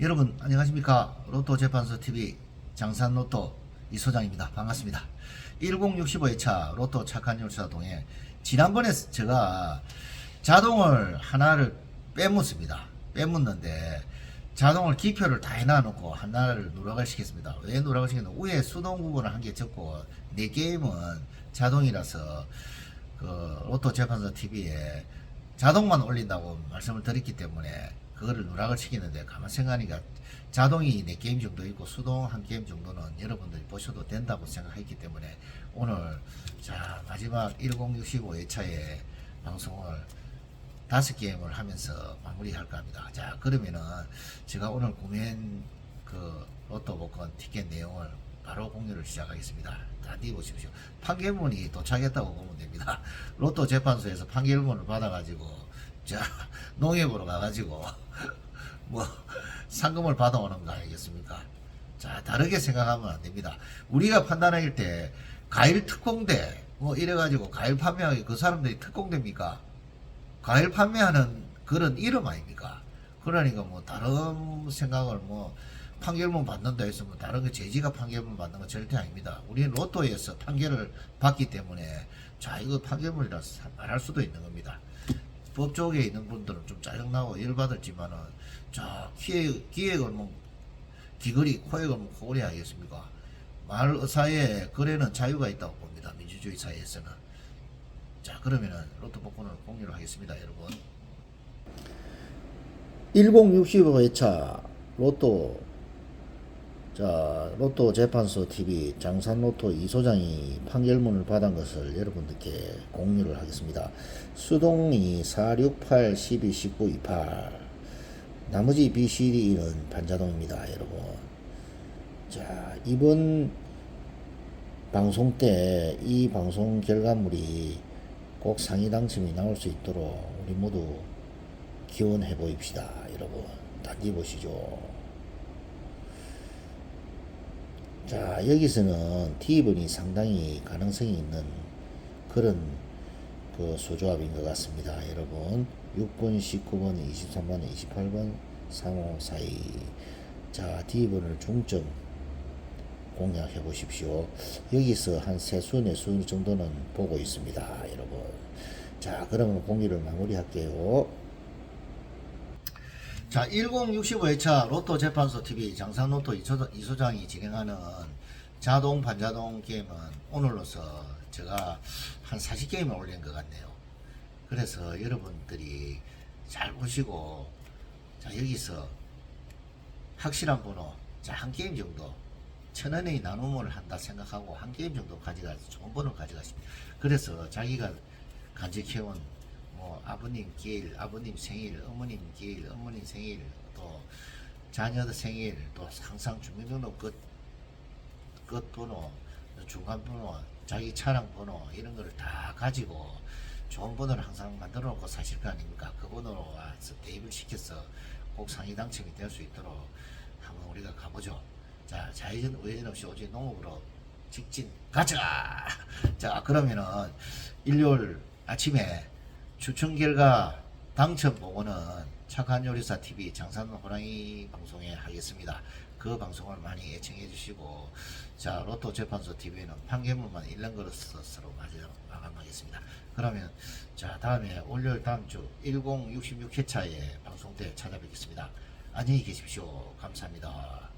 여러분 안녕하십니까? 로또 재판소 TV 장산 로또 이 소장입니다. 반갑습니다. 1065회차 로또 착한 열사동에 지난번에 제가 자동을 하나를 빼묻습니다. 빼묻는데 자동을 기표를 다 해놔놓고 하나를 누락을 시켰습니다. 왜 누락을 시켰냐 위에 수동 부분을 한 개 적고 내 게임은 자동이라서 그 로또 재판소 TV에 자동만 올린다고 말씀을 드렸기 때문에 그거를 누락을 시키는데 가만 생각하니까 자동이 네 게임 정도 있고 수동 한 게임 정도는 여러분들이 보셔도 된다고 생각했기 때문에 오늘 자 마지막 1065회차에 방송을 다섯 게임을 하면서 마무리할까 합니다. 자 그러면은 제가 오늘 구매한 그 로또 복권 티켓 내용을 바로 공유를 시작하겠습니다. 다뒤 보십시오. 판결문이 도착했다고 보면 됩니다. 로또 재판소에서 판결문을 받아가지고 자 농협으로 가가지고 뭐 상금을 받아오는 거 아니겠습니까? 자 다르게 생각하면 안 됩니다. 우리가 판단할 때 과일 특공대 뭐 이래가지고 과일 판매하기 그 사람들이 특공대입니까? 과일 판매하는 그런 이름 아닙니까? 그러니까 뭐 다른 생각을 뭐 판결문 받는다 해서 뭐 다른 거 제지가 판결문 받는 건 절대 아닙니다. 우리는 로또에서 판결을 받기 때문에 자 이거 판결문이라서 말할 수도 있는 겁니다. 법 쪽에 있는 분들은 좀 짜증나고 열받을지만은 자 기획, 기획을 뭐 기거리 코획을 뭐 코골이 하겠습니까? 말 의사에 거래는 자유가 있다고 봅니다. 민주주의 사회에서는. 자 그러면은 로또 복권을 공유를 하겠습니다 여러분 1065회차 로또 자 로또 재판소 TV 장산 로또 이 소장이 판결문을 받은 것을 여러분들께 공유를 하겠습니다. 수동이 468 12 19 28 나머지 BCD는 반자동입니다 여러분. 자 이번 방송 때 이 방송 결과물이 꼭 상위 당첨이 나올 수 있도록 우리 모두 기원해 보입시다 여러분. 단지 보시죠 자 여기서는 T번이 상당히 가능성이 있는 그런 그 수조합인 것 같습니다 여러분 6번 19번 23번 28번 35 42. 자 D번을 중점 공략해 보십시오. 여기서 한 세 수, 네 수 정도는 보고 있습니다. 여러분. 자, 그러면 공기를 마무리 할게요. 자, 1065회차 로또 재판소 TV 장산 로또 이소, 이소장이 진행하는 자동 반자동 게임은 오늘로서 제가 한 40게임을 올린 것 같네요. 그래서 여러분들이 잘 보시고, 자, 여기서 확실한 번호, 자, 한 게임 정도 천 원의 나눔을 한다 생각하고 한 게임 정도 가져가서 좋은 번을 가져가십니다. 그래서 자기가 간직해온 뭐 아버님 길, 아버님 생일, 어머님 길, 어머님 생일, 또 자녀들 생일, 또 항상 주민등록 끝, 끝 번호, 중간 번호, 자기 차량 번호 이런 거를 다 가지고 좋은 번호를 항상 만들어 놓고 사실 거 아닙니까? 그 번호로 와서 대입을 시켜서 꼭 상위 당첨이 될 수 있도록 한번 우리가 가보죠. 자, 좌회전, 우회전 없이 오직 농업으로 직진 가자! 자, 그러면은 일요일 아침에 추천 결과 당첨 보고는 착한 요리사 TV 장산 호랑이 방송에 하겠습니다. 그 방송을 많이 애청해 주시고, 자, 로또 재판소 TV는 판결문만 일년 걸어서로 마감하겠습니다. 그러면, 자, 다음에 월요일 다음 주 1066회차에 방송 때 찾아뵙겠습니다. 안녕히 계십시오. 감사합니다.